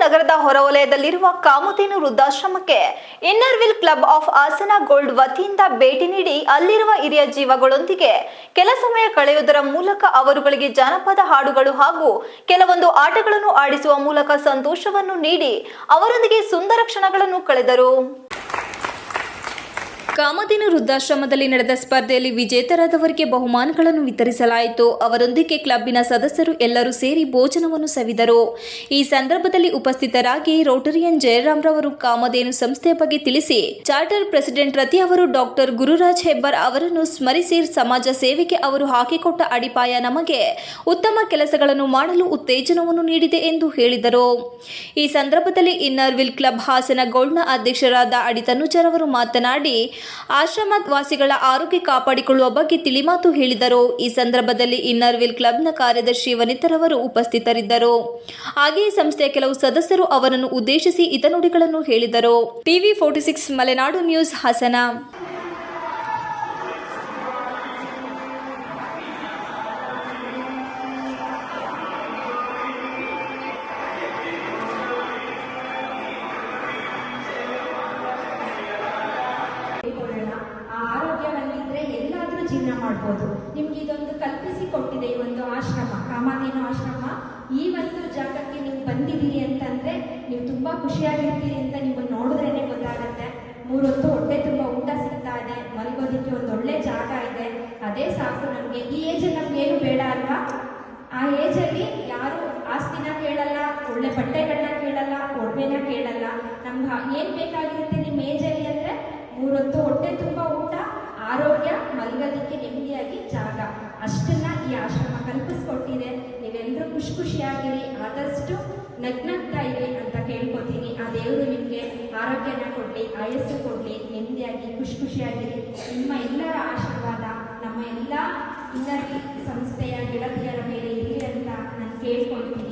ನಗರದ ಹೊರವಲಯದಲ್ಲಿರುವ Kamadhenu ವೃದ್ಧಾಶ್ರಮಕ್ಕೆ inner wheel club of Hassan gold ವತಿಯಿಂದ ಭೇಟಿ ನೀಡಿ ಅಲ್ಲಿರುವ ಹಿರಿಯ ಜೀವಗಳೊಂದಿಗೆ ಕೆಲ ಸಮಯ ಕಳೆಯುವುದರ ಮೂಲಕ ಅವರುಗಳಿಗೆ ಜಾನಪದ ಹಾಡುಗಳು ಹಾಗೂ ಕೆಲವೊಂದು ಆಟಗಳನ್ನು ಆಡಿಸುವ ಮೂಲಕ ಸಂತೋಷವನ್ನು ನೀಡಿ ಅವರೊಂದಿಗೆ ಸುಂದರ ಕ್ಷಣಗಳನ್ನು ಕಳೆದರು. ಕಾಮಧೇನು ವೃದ್ಧಾಶ್ರಮದಲ್ಲಿ ನಡೆದ ಸ್ಪರ್ಧೆಯಲ್ಲಿ ವಿಜೇತರಾದವರಿಗೆ ಬಹುಮಾನಗಳನ್ನು ವಿತರಿಸಲಾಯಿತು. ಅವರೊಂದಿಗೆ ಕ್ಲಬ್ಬಿನ ಸದಸ್ಯರು ಎಲ್ಲರೂ ಸೇರಿ ಭೋಜನವನ್ನು ಸವಿದರು. ಈ ಸಂದರ್ಭದಲ್ಲಿ ಉಪಸ್ಥಿತರಾಗಿ ರೋಟರಿಯನ್ ಜಯರಾಮ್ರವರು ಕಾಮಧೇನು ಸಂಸ್ಥೆಯ ಬಗ್ಗೆ ತಿಳಿಸಿ, ಚಾರ್ಟರ್ ಪ್ರೆಸಿಡೆಂಟ್ ರತಿ ಅವರು ಡಾಕ್ಟರ್ ಗುರುರಾಜ್ ಹೆಬ್ಬಾರ್ ಅವರನ್ನು ಸ್ಮರಿಸಿ, ಸಮಾಜ ಸೇವೆಗೆ ಅವರು ಹಾಕಿಕೊಟ್ಟ ಅಡಿಪಾಯ ನಮಗೆ ಉತ್ತಮ ಕೆಲಸಗಳನ್ನು ಮಾಡಲು ಉತ್ತೇಜನವನ್ನು ನೀಡಿದೆ ಎಂದು ಹೇಳಿದರು. ಈ ಸಂದರ್ಭದಲ್ಲಿ ಇನ್ನರ್ ವಿಲ್ ಕ್ಲಬ್ ಹಾಸನ ಗೋಲ್ಡ್ನ ಅಧ್ಯಕ್ಷರಾದ ಅಡಿತನುಜರವರು ಮಾತನಾಡಿ ಆಶ್ರಮ ವಾಸಿಗಳ ಆರೋಗ್ಯ ಕಾಪಾಡಿಕೊಳ್ಳುವ ಬಗ್ಗೆ ತಿಳಿಮಾತು ಹೇಳಿದರು. ಈ ಸಂದರ್ಭದಲ್ಲಿ ಇನ್ನರ್ ವಿಲ್ ಕ್ಲಬ್ನ ಕಾರ್ಯದರ್ಶಿ ವನಿತರವರು ಉಪಸ್ಥಿತರಿದ್ದರು. ಹಾಗೆಯೇ ಸಂಸ್ಥೆಯ ಕೆಲವು ಸದಸ್ಯರು ಅವರನ್ನು ಉದ್ದೇಶಿಸಿ ಹಿತನುಡಿಗಳನ್ನು ಹೇಳಿದರು. TV forty six Malenadu news Hassan. ಜೀವನ ಮಾಡ್ಬೋದು. ನಿಮ್ಗೆ ಇದೊಂದು ಕಲ್ಪಿಸಿ ಕೊಟ್ಟಿದೆ ಈ ಒಂದು ಆಶ್ರಮ ಕಾಮಧೇನು ಆಶ್ರಮ. ಈ ಒಂದು ಜಾಗಕ್ಕೆ ನೀವು ಬಂದಿದ್ದೀರಿ ಅಂತಂದ್ರೆ ನೀವು ತುಂಬಾ ಖುಷಿಯಾಗಿರ್ತೀರಿ ಅಂತ ನೀವು ನೋಡಿದ್ರೇನೆ ಗೊತ್ತಾಗತ್ತೆ. ಮೂರೊತ್ತು ಹೊಟ್ಟೆ ತುಂಬಾ ಊಟ ಸಿಗ್ತಾ ಇದೆ, ಮಲ್ಗೋದಿಕ್ಕೆ ಒಂದು ಒಳ್ಳೆ ಜಾಗ ಇದೆ. ಅದೇ ಸಾಕು ನಮಗೆ. ಈ ಏಜ್ ನಮ್ಗೆ ಏನು ಬೇಡ ಅಲ್ವಾ? ಆ ಏಜ್ ಅಲ್ಲಿ ಯಾರು ಆಸ್ತಿನ ಕೇಳಲ್ಲ, ಒಳ್ಳೆ ಬಟ್ಟೆಗಳನ್ನ ಕೇಳಲ್ಲ, ಒಡವೆನ ಕೇಳಲ್ಲ. ನಮ್ಗೆ ಏನು ಬೇಕಾಗಿರುತ್ತೆ? ಫ್ರೀಯಾಗಿ ಜಾಗ. ಅಷ್ಟನ್ನ ಈ ಆಶ್ರಮ ಕಲ್ಪಿಸ್ಕೊಟ್ಟಿದೆ. ನೀವೆಲ್ಲರೂ ಖುಷಿ ಖುಷಿಯಾಗಿರಿ. ಆದಷ್ಟು ನಗ್ನಗ್ತಾ ಇರಿ ಅಂತ ಕೇಳ್ಕೊತೀನಿ. ಆ ದೇವರು ನಿಮಗೆ ಆರೋಗ್ಯನ ಕೊಡಲಿ, ಆಯಸ್ಸು ಕೊಡಲಿ, ನೆಮ್ಮದಿಯಾಗಿ ಖುಷಿ ಖುಷಿಯಾಗಿರಿ. ನಿಮ್ಮ ಎಲ್ಲರ ಆಶೀರ್ವಾದ, ನಮ್ಮ ಎಲ್ಲ ಇನ್ನರಿ ಸಂಸ್ಥೆಯ ಗೆಳತಿಯರ ಮೇಲೆ ಇರಲಿ ಅಂತ ನಾನು ಕೇಳ್ಕೊಳ್ತೀನಿ.